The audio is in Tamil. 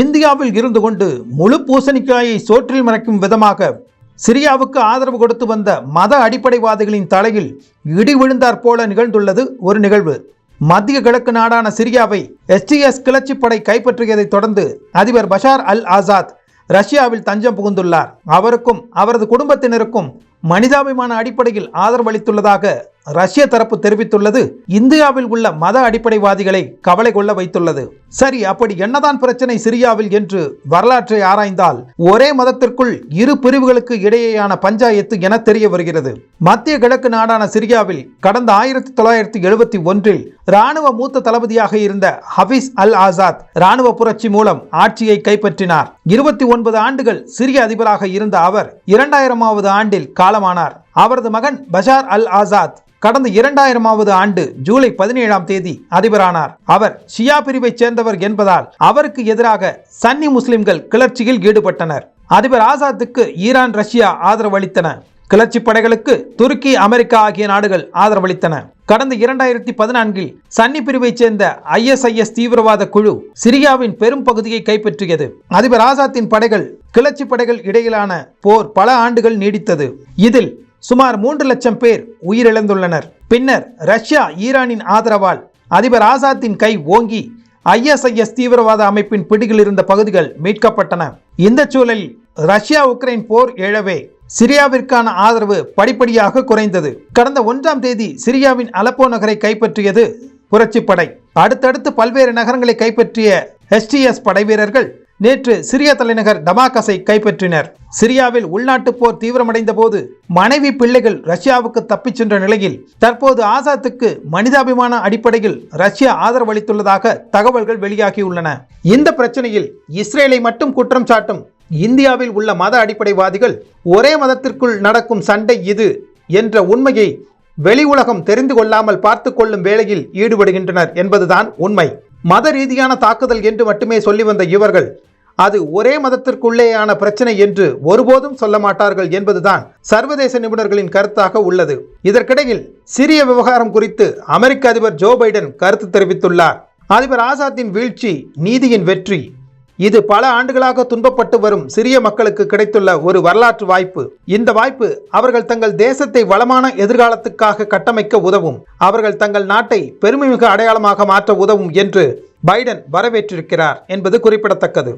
இந்தியாவில் இருந்து கொண்டு முழு பூசணிக்காயை சோற்றில் மறைக்கும் விதமாக சிரியாவுக்கு ஆதரவு கொடுத்து வந்த மத அடிப்படைவாதிகளின் தலையில் இடி விழுந்தாற் போல நிகழ்ந்துள்ளது ஒரு நிகழ்வு. மத்திய கிழக்கு நாடான சிரியாவை எஸ்டிஎஸ் கிளர்ச்சிப்படை கைப்பற்றியதைத் தொடர்ந்து அதிபர் பஷார் அல் ஆசாத் ரஷ்யாவில் தஞ்சம் புகுந்துள்ளார். அவருக்கும் அவரது குடும்பத்தினருக்கும் மனிதாபிமான அடிப்படையில் ஆதரவளித்துள்ளதாக ரஷ்ய தரப்பு தெரிவித்துள்ளது இந்தியாவில் உள்ள மத அடிப்படைவாதிகளை கவலை கொள்ள வைத்துள்ளது. சரி அப்படி என்னதான் பிரச்சனை சிரியாவில் என்று வரலாற்றை ஆராய்ந்தால் ஒரே மதத்திற்குள் இரு பிரிவுகளுக்கு இடையேயான பஞ்சாயத்து என தெரிய வருகிறது. மத்திய கிழக்கு நாடான சிரியாவில் கடந்த ஆயிரத்தி தொள்ளாயிரத்தி எழுபத்தி ஒன்றில் ராணுவ மூத்த தளபதியாக இருந்த ஹபீஸ் அல் ஆசாத் ராணுவ புரட்சி மூலம் ஆட்சியை கைப்பற்றினார். இருபத்தி ஒன்பது ஆண்டுகள் சிரிய அதிபராக இருந்த அவர் இரண்டாயிரமாவது ஆண்டில் காலமானார். அவரது மகன் பஷார் அல் ஆசாத் கடந்த இரண்டாயிரமாவது ஆண்டு ஜூலை பதினேழாம் தேதி அதிபரானார். அவர் ஷியா பிரிவைச் சேர்ந்தவர் என்பதால் அவருக்கு எதிராக சன்னி முஸ்லிம்கள் கிளர்ச்சியில் ஈடுபட்டனர். அதிபர் ஆசாத்துக்கு ஈரான் ரஷ்யா ஆதரவளித்தன கிளர்ச்சி படைகளுக்கு துருக்கி அமெரிக்கா ஆகிய நாடுகள் ஆதரவளித்தன. கடந்த இரண்டாயிரத்தி பதினான்கில் சன்னி பிரிவைச் சேர்ந்த ஐஎஸ்ஐஎஸ் தீவிரவாத குழு சிரியாவின் பெரும் பகுதியை கைப்பற்றியது. அதிபர் ஆசாத்தின் படைகள் கிளர்ச்சி படைகள் இடையிலான போர் பல ஆண்டுகள் நீடித்தது. இதில் சுமார் மூன்று லட்சம் பேர் உயிரிழந்துள்ளனர். பின்னர் ரஷ்யா ஈரானின் ஆதரவால் அதிபர் ஆசாத்தின் கை ஓங்கி ஐஎஸ்ஐஎஸ் தீவிரவாத அமைப்பின் பிடியில் இருந்த பகுதிகள் மீட்கப்பட்டன. இந்த சூழலில் ரஷ்யா உக்ரைன் போர் எழவே சிரியாவிற்கான ஆதரவு படிப்படியாக குறைந்தது. கடந்த ஒன்றாம் தேதி சிரியாவின் அலப்போ நகரை கைப்பற்றியது புரட்சிப்படை. அடுத்தடுத்து பல்வேறு நகரங்களை கைப்பற்றிய எஸ்டிஎஸ் படை வீரர்கள் நேற்று சிரிய தலைநகர் டமாகஸை கைப்பற்றினர். சிரியாவில் உள்நாட்டுப் போர் தீவிரமடைந்த போது மனைவி பிள்ளைகள் ரஷ்யாவுக்கு தப்பிச் சென்ற நிலையில் தற்போது ஆசாத்துக்கு மனிதாபிமான அடிப்படையில் ரஷ்யா ஆதரவளித்துள்ளதாக தகவல்கள் வெளியாகியுள்ளன. இந்த பிரச்சனையில் இஸ்ரேலை மட்டும் குற்றம் சாட்டும் இந்தியாவில் உள்ள மத அடிப்படைவாதிகள் ஒரே மதத்திற்குள் நடக்கும் சண்டை இது என்ற உண்மையை வெளி உலகம் தெரிந்து கொள்ளாமல் பார்த்து கொள்ளும் வேளையில் ஈடுபடுகின்றனர் என்பதுதான் உண்மை. மத ரீதியான தாக்குதல் என்று மட்டுமே சொல்லி வந்த இவர்கள் அது ஒரே மதத்திற்குள்ளேயான பிரச்சனை என்று ஒருபோதும் சொல்ல மாட்டார்கள் என்பதுதான் சர்வதேச நிபுணர்களின் கருத்தாக உள்ளது. இதற்கிடையில் சிரிய விவகாரம் குறித்து அமெரிக்க அதிபர் ஜோ பைடன் கருத்து தெரிவித்துள்ளார். அதிபர் ஆசாத்தின் வீழ்ச்சி நீதியின் வெற்றி இது பல ஆண்டுகளாக துன்பப்பட்டு வரும் சிறிய மக்களுக்கு கிடைத்துள்ள ஒரு வரலாற்று வாய்ப்பு. இந்த வாய்ப்பு அவர்கள் தங்கள் தேசத்தை வளமான எதிர்காலத்துக்காக கட்டமைக்க உதவும். அவர்கள் தங்கள் நாட்டை பெருமைமிகு அடையாளமாக மாற்ற உதவும் என்று பைடன் வரவேற்றிருக்கிறார் என்பது குறிப்பிடத்தக்கது.